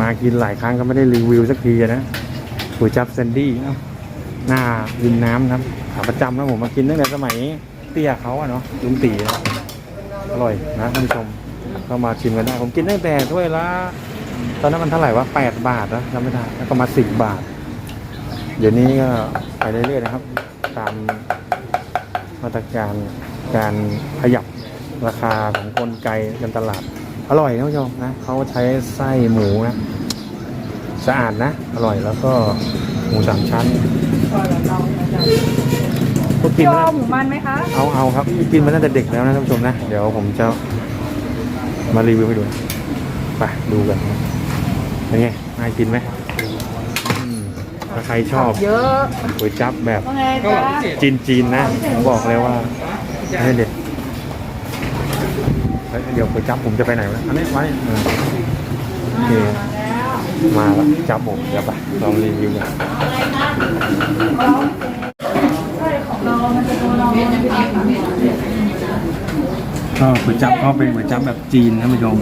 มากินหลายครั้งก็ไม่ได้รีวิวสักทีนะก๋วยจับแซนดี้นะหน้าริมน้ำครับขาประจำนะผมมากินตั้งแต่สมัยเตี้ยเขาอะเนาะลุงตีอะอร่อยนะท่านผู้ชมก็มาชิมกันได้ ผมกินตั้งแต่ถ้วยละตอนนั้นมันเท่าไหร่วะแปดบาทนะจำไม่ได้แล้วก็มาสิบบาท เดี๋ยวนี้ก็ไปเรื่อยๆนะครับ ตามมาตรการการขยับราคาของกลไกกันตลาด อร่อยนะผู้ชมนะเขาใช้ไส้หมูนะสะอาดนะ อร่อยแล้วก็หมูสามชั้นก็กินพี่มาอ้อตั้งหมูมันไหมคะเอาเอาครับ กินมาตั้งแต่เด็กแล้วนะท่านผู้ชมนะ เดี๋ยวผมจะมารีวิวให้ดูนะไปดูกันนะเป็นไงน่ากินไหมอืมถ้าใครชอบเยอะก๋วยจั๊บแบบว่าไงจ๊ะจีนจีนๆนะผมบอกเลยว่าให้เด็ดเฮ้ยเดี๋ยวก๋วยจับผมจะไปไหนวะอันนี้ไว้เออโอเคมาแล้วจับผมเดี๋ยวไปลองรีวิวกันก็ก๋วยจับก็เป็นก๋วยจับแบบจีนท่านผู้ชม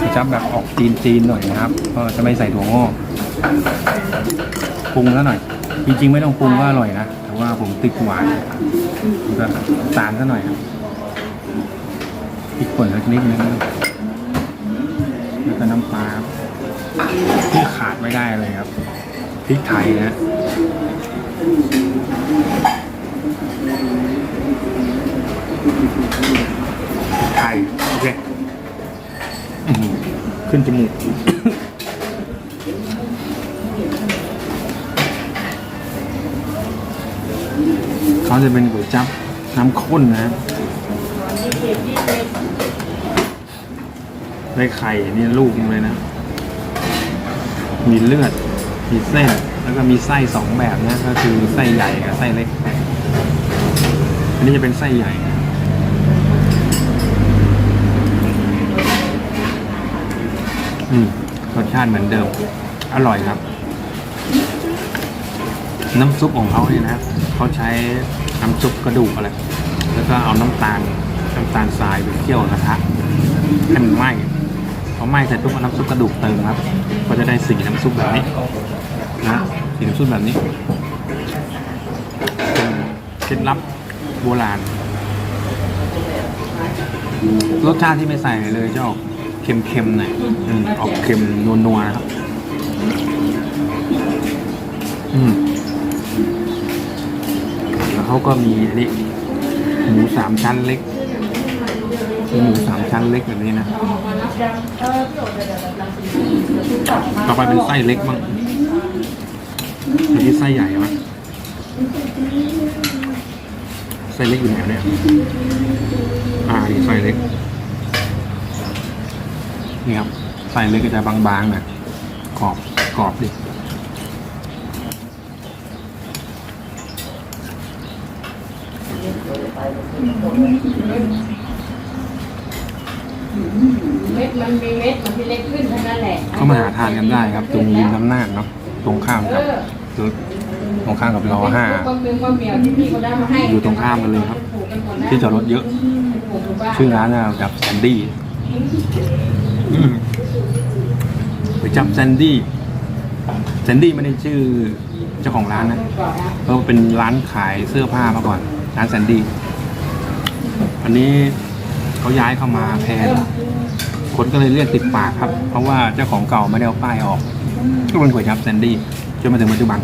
ก๋วยจับแบบออกจีนจีนหน่อยนะครับก็จะไม่ใส่ถั่วงอกปรุงแล้วหน่อย จริงๆ ไม่ต้องปรุงก็อร่อยนะแต่ว่าผมติดหวานก็ตาลซะหน่อยครับ ริกป่นเล็กนิดนึงแล้วก็น้ำปลาครับที่ขาดไม่ได้เลยครับพริกไทยนะไทยโอเคอขึ้นจมูกเขาจะเป็นก๋วยจั๊บน้ำข้นนะ ได้ไข่นี่ลูกเลยนะ มีเลือด มีเส้น แล้วก็มีไส้สองแบบนะ ก็คือไส้ใหญ่กับไส้เล็ก อันนี้จะเป็นไส้ใหญ่อืมรสชาติเหมือนเดิม อร่อยครับ น้ำซุปของเขาเนี่ยนะเขาใช้น้ำซุปกระดูกอะไร แล้วก็เอาน้ำตาลน้ำตาลทรายไปเคี่ยวกระทะให้มันไหม้ อไหม้เสร็จปุ๊บเอาน้ำซุปกระดูกเติมครับ ก็จะได้สีน้ำซุปแบบนี้นะสีน้ำซุปแบบนี้เป็นเคล็ดลับโบราณ รสชาติที่ไม่ใส่เลยจะออกเค็มๆหน่อยออกเค็มนัวๆนะครับ อืมแล้วเขาก็มีอันนี้หมูสามชั้นเล็กหมูสามชั้นเล็กแบบนี้นะ ต่อไปเป็นไส้เล็กบ้างอันนี้ไส้ใหญ่ไหมไส้เล็กอยู่ไหนเนี่ยอ่านี่ไส้เล็กนี่ครับไส้เล็กก็จะบางๆหน่อยกรอบกรอบดิเม็ ดมันมีเม็ดมันที่เล็กขึ้นเท่านั้นแหละก็มาหาทานกันได้ครับ ตรงยิมน้ำนาจเนาะตรงข้ามกับตรงข้ามกับรอห้าความเป็นความเหนียวที่พี่เขาได้มาให้อยู่ตรงข้ามกันเลยครับปลูกกันหมดนะที่จอดรถเยอะปลูกอยู่บ้านชื่อร้านนะกับแซนดี้อืมไปจับแซนดี้แซนดี้ไม่ได้ชื่อเจ้าของร้านนะก่อนนะเขาเป็นร้านขายเสื้อผ้ามาก่อน ร้านแซนดี้อันนี้เขาย้ายเข้ามาแทน คนก็เลยเรียกติดปากครับ เพราะว่าเจ้าของเก่าไม่ได้เอาป้ายออก ก็เป็นก๋วยจับแซนดี้จนมาถึงปัจจุบัน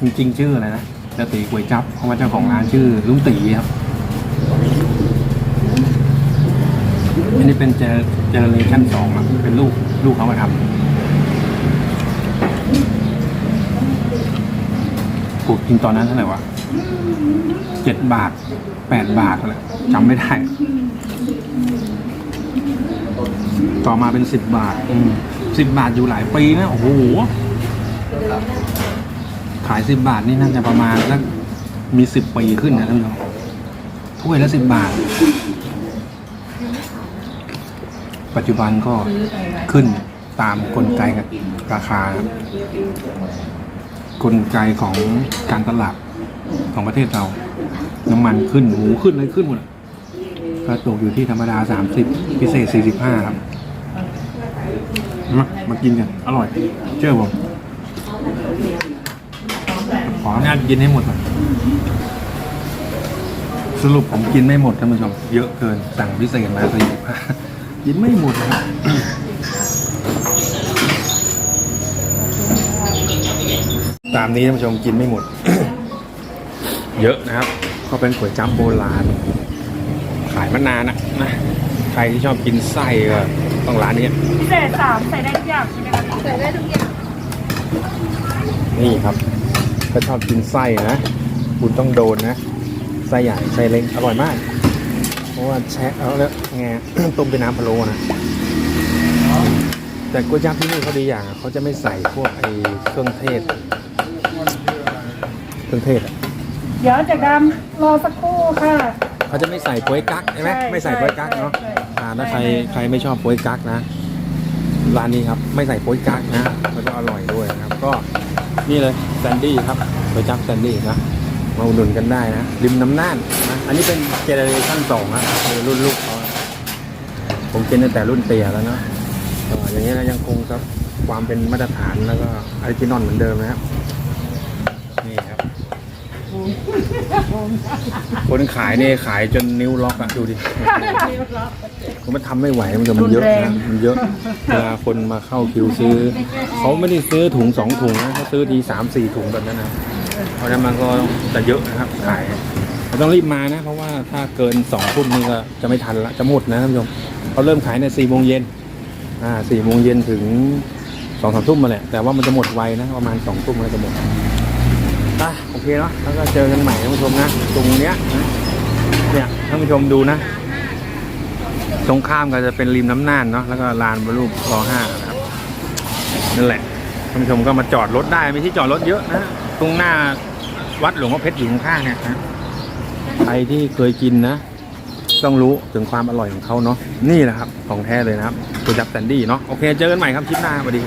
จริงๆชื่ออะไรนะจะตีก๋วยจับเพราะว่าเจ้าของร้านชื่อลุงตีครับอันนี้เป็นเจเจเนอเรชั่นสองเป็นลูกลูกเขามาทำกูกินตอนนั้นเท่าไหร่วะ เจ็ดบาทแปดบาทอะไรจำไม่ได้ ต่อมาเป็นสิบบาทสิบบาทอยู่หลายปีนะโอ้โหขายสิบบาทนี่น่าจะประมาณสักมีสิบปีขึ้นนะท่านผู้ชมถ้วยละสิบบาท ปัจจุบันก็ขึ้นตามกลไกกับราคาครับกลไกของการตลาด ของประเทศเรา น้ำมันขึ้นหมูขึ้นอะไรขึ้นหมดก็ตกอยู่ที่ธรรมดา30พิเศษ45ครับ มามากินกัน อร่อย เชื่อผมขออนุญาตกินให้หมดก่อนสรุปผมกินไม่หมดท่านผู้ชมเยอะเกินสั่งพิเศษมาสี่ห้ากินไม่หมดนะครับตามนี้ท่านผู้ชมกินไม่หมด เยอะนะครับ ก็เป็นก๋วยจั๊บโบราณ ขายมานานนะนะใครที่ชอบกินไส้ก็ต้องร้านนี้พิเศษสามใส่ได้ทุกอย่างใช่ไหมคะใส่ได้ทุกอย่าง นี่ครับก็ชอบกินไส้นะ คุณต้องโดนนะ ไส้ใหญ่ไส้เล็กอร่อยมาก เพราะว่าแช่เอาแล้วไงต้มเป็นน้ำพะโล้นะแต่ก๋วยจั๊บที่นี่เขาดีอย่างอะเขาจะไม่ใส่พวกไอ้เครื่องเทศ เครื่องเทศอะ เดี๋ยวจากดำรอสักครู่ค่ะ เขาจะไม่ใส่โป๊ยกั๊กใช่ไหมใช่ไม่ใส่โป๊ยกั๊กเนาะใช่ใช่อ่าถ้าใครใช่ใครไม่ชอบโป๊ยกั๊กนะร้านนี้ครับไม่ใส่โป๊ยกั๊กนะมันจะอร่อยด้วยนะครับ ก็นี่เลยแซนดี้ครับโป๊ยจั๊บแซนดี้นะมาอุดหนุนกันได้นะริมน้ำน่านนะอันนี้เป็นเจเนอเรชั่นสองนะคือรุ่นลูกเขานะผมกินตั้งแต่รุ่นเตี่ยแล้วเนาะก็อย่างนี้ยนะยังคงครับความเป็นมาตรฐานแล้วก็ออริจินอลเหมือนเดิมนะครับนี่ครับ คนขายเนี่ยขายจนนิ้วล็อกอะดูดิผมมันทำไม่ไหวมันจะมันเยอะรุนแรงนะมันเยอะเวลาคนมาเข้าคิวซื้อ เขาไม่ได้ซื้อถุงสองถุงนะเขาซื้อทีสามสี่ถุงแบบนั้นนะเพราะฉะนั้นมันก็จะเยอะนะครับขายเราต้องรีบมานะ เพราะว่าถ้าเกินสองทุ่มนี่ก็จะไม่ทันละจะหมดนะท่านผู้ชมเขาเริ่มขายในสี่โมงเย็นอ่าสี่โมงเย็นถึงสองสามทุ่มมาแหละแต่ว่ามันจะหมดไวนะประมาณสองทุ่มมันจะหมดอะโอ เคเนาะแล้วก็เจอกันใหม่ท่านผู้ชมนะตรงเนี้ยนะเนี่ยท่านผู้ชมดูนะ ตรงข้ามก็จะเป็นริมน้ำน่านเนาะแล้วก็ลานบรรลุรอห้านะครับนั่นแหละท่านผู้ชมก็มาจอดรถได้มีที่จอดรถเยอะนะตรงหน้าวัดหลวงพ่อเพชรอยู่ข้างๆเนี่ยนะใครที่เคยกินนะ ต้องรู้ถึงความอร่อยของเขาเนาะนี่แหละครับ ของแท้เลยนะครับตัวจับแซนดี้เนาะโอเคเจอกันใหม่ครับคลิปหน้าสวัสดี